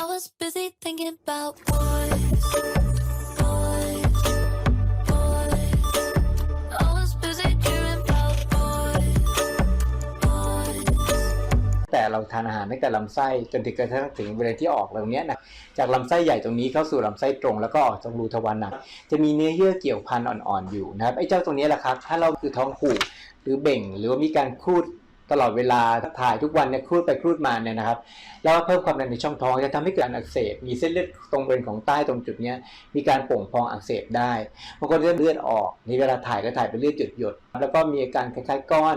I was busy thinking about boys, boys, boys. I was busy dreaming about boys, boys. แต่เราทานอาหารตั้งแต่ลำไส้จนถึงกระทั่งถึงเวลาที่ออกตรงเนี้ยนะจากลำไส้ใหญ่ตรงนี้เข้าสู่ลำไส้ตรงแล้วก็ออกจากรูทวารหนักจะมีเนื้อเยื่อเกี่ยวพันอ่อนๆอยู่นะครับไอ้เจ้าตรงนี้แหละครับถ้าเราคือท้องผูกหรือเบ่งหรือว่ามีการครูด ตลอดเวลาถ่ายทุกวันเนี่ยครูดไปครูดมาเนี่ยนะครับ แล้วก็เพิ่มความดันในช่องท้องจะทำให้เกิดอักเสบ มีเส้นเลือดตรงบริเวณของใต้ตรงจุดเนี้ยมีการโป่งพองอักเสบได้บางคนเลือดเลือดออกนี่เวลาถ่ายก็ถ่ายเป็นเลือดหยดๆแล้วก็มีอาการคล้ายๆก้อน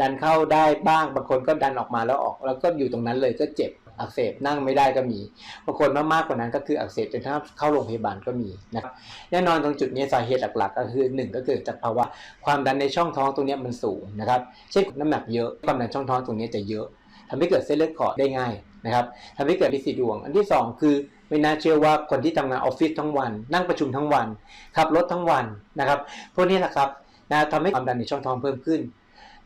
ดันเข้าได้บ้างบางคนก็ดันออกมาแล้วออก แล้วก็อยู่ตรงนั้นเลยก็เจ็บ อักเสบนั่งไม่ได้ก็มีบางคนมากมากกว่านั้นก็คืออักเสบจนถ้าเข้าโรงพยาบาลก็มีนะครับแน่นอนตรงจุดนี้สาเหตุหลักๆ ก็คือหนึ่งก็เกิดจากภาวะความดันในช่องท้องตรงนี้มันสูงนะครับเช่นน้ำหนักเยอะความดันช่องท้องตรงนี้จะเยอะทำให้เกิดเส้นเลือดขอดได้ง่ายนะครับทำให้เกิดลินสีดวง อันที่สองคือไม่น่าเชื่อว่าคนที่ทำงานออฟฟิศทั้งวัน นั่งประชุมทั้งวันขับรถทั้งวันนะครับพวกนี้แหละครับนะทำให้ความดันในช่องท้องเพิ่มขึ้น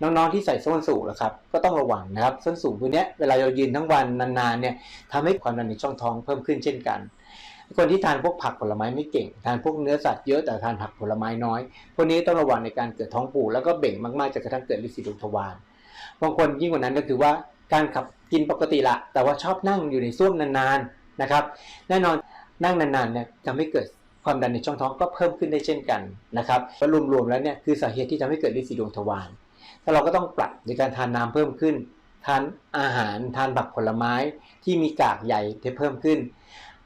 น้องๆที่ใส่ส้นสูงนะครับก็ต้องระวังนะครับส้นสูงตัวเนี้ยเวลาเรายืนทั้งวันนานๆเนี่ยทำให้ความดันในช่องท้องเพิ่มขึ้นเช่นกัน คนที่ทานพวกผักผลไม้ไม่เก่ง ทานพวกเนื้อสัตว์เยอะแต่ทานผักผลไม้น้อยพวกนี้ต้องระวังในการเกิดท้องผูกแล้วก็เบ่งมากๆจนกระทั่งเกิดลินสีดวงทวารบางคนยิ่งกว่านั้นก็คือว่าการขับกินปกติละ แต่ว่าชอบนั่งอยู่ในส้วมนานๆนะครับ แน่นอนนั่งนานๆเนี่ยทำให้เกิด ความดันในช่องท้องก็เพิ่มขึ้นได้เช่นกันนะครับแล้วรวมๆแล้วเนี่ยคือสาเหตุที่ทำให้เกิดลินสีดวงทวารถ้าเราก็ต้องปรับในการทานน้ำเพิ่มขึ้น ทานอาหารทานผักผลไม้ที่มีกากใยที่เพิ่มขึ้น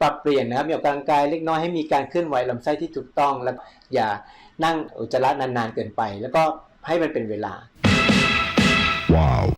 ปรับเปลี่ยนนะครับออกกำลังกายเล็กน้อยให้มีการเคลื่อนไหวลำไส้ที่ถูกต้องแล้วอย่านั่งอุจจาระนานๆเกินไป แล้วก็ให้มันเป็นเวลา Wow.